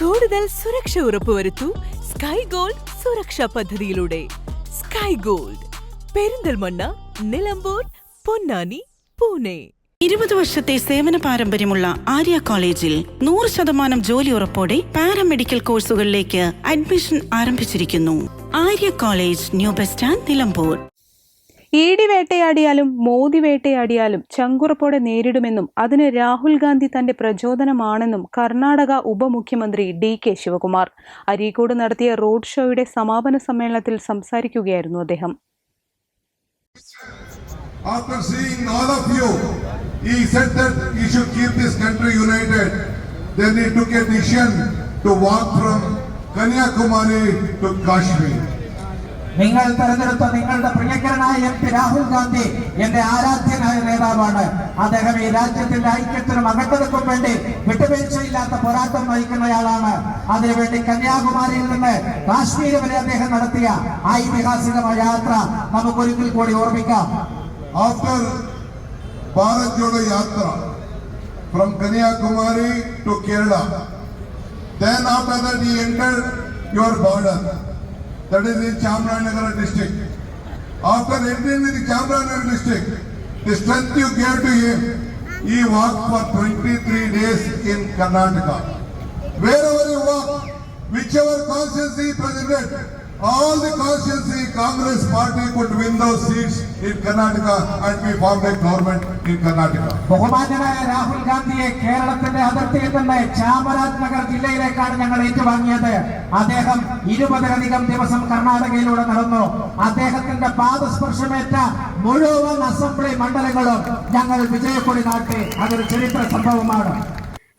കൂടുതൽ സുരക്ഷ ഉറപ്പുവരുത്തൂ sky gold സുരക്ഷാ പദ്ധതിയിലൂടെ. Sky gold Perinthalmanna Nilambur Ponnani Pune. ഇരുപത് വർഷത്തെ സേവന പാരമ്പര്യമുള്ള ആര്യ കോളേജിൽ നൂറ് ശതമാനം ജോലി ഉറപ്പോടെ പാരാമെഡിക്കൽ കോഴ്സുകളിലേക്ക് അഡ്മിഷൻ ആരംഭിച്ചിരിക്കുന്നു. Arya college new bus stand Nilambur. ED വേട്ടയാടിയാലും Modi വേട്ടയാടിയാലും ചങ്കുറപ്പോടെ നേരിടുമെന്നും അതിന് രാഹുൽ ഗാന്ധി തന്റെ പ്രചോദനമാണെന്നും കർണാടക ഉപമുഖ്യമന്ത്രി ഡി കെ ശിവകുമാർ അരീക്കോട് നടത്തിയ റോഡ് ഷോയുടെ സമാപന സമ്മേളനത്തിൽ സംസാരിക്കുകയായിരുന്നു അദ്ദേഹം After seeing all of you, he said that he should keep this country united. Then he took a decision to walk from Kanyakumari to Kashmir. നിങ്ങൾ തെരഞ്ഞെടുത്ത നിങ്ങളുടെ പ്രിയങ്കരനായ എം പി രാഹുൽ ഗാന്ധി എന്റെ ആരാധ്യനായ നേതാവാണ്. അദ്ദേഹം ഈ രാജ്യത്തിന്റെ ഐക്യത്തിനും അഖണ്ഡതക്കും വേണ്ടി വിട്ടുവീഴ്ചയില്ലാത്ത പോരാട്ടം നയിക്കുന്നയാളാണ്. അതിനുവേണ്ടി കന്യാകുമാരിയിൽ നിന്ന് കാശ്മീർ വരെ അദ്ദേഹം നടത്തിയ ഐതിഹാസികമായ യാത്ര നമുക്കൊരിക്കൽ കൂടി ഓർമ്മിക്കാം. After Bharat Jodo Yatra from Kanyakumari to Kerala, then after that he entered your border, that is in Chamranagar district. After entering the Chamranagar district, the strength you gave to him, he walked for 23 days in Karnataka. Wherever you walk, whichever constituency he presented, all the constituency Congress party could win those seats in Karnataka and we formed a government in Karnataka. ബഹുമാന്യനായ രാഹുൽ ഗാന്ധിയെ കേരളത്തിന്റെ അതിർത്തിയിൽ നിന്ന് ചാമരാജ് നഗർ ജില്ലയിലേക്കാണ് ഞങ്ങൾ ഏറ്റുവാങ്ങിയത്. അദ്ദേഹം ഇരുപതിലധികം ദിവസം കർണാടകയിലൂടെ നടന്നു. അദ്ദേഹത്തിന്റെ പാദസ്പർശമേറ്റ മുഴുവൻ അസംബ്ലി മണ്ഡലങ്ങളും ഞങ്ങൾ വിജയക്കൊടി നാട്ടി. അതൊരു ചരിത്ര സംഭവമാണ്.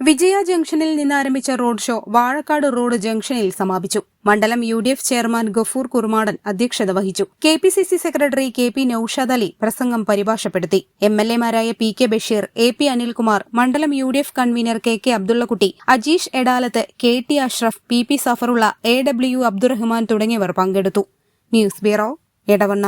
വിജയ ജംഗ്ഷനിൽ നിന്ന് ആരംഭിച്ച റോഡ് ഷോ വാഴക്കാട് റോഡ് ജംഗ്ഷനിൽ സമാപിച്ചു. മണ്ഡലം U D F chairman Gafoor Kurumadan അധ്യക്ഷത വഹിച്ചു. K P C C secretary K P Noushad Ali പ്രസംഗം പരിഭാഷപ്പെടുത്തി. M L എമാരായ P K Basheer A P Anilkumar മണ്ഡലം U D F convener K K Abdullakutty Ajeesh Edalath K T Ashraf P P Safarulla A W Abdurahman തുടങ്ങിയവർ പങ്കെടുത്തു. News bureau Edavanna.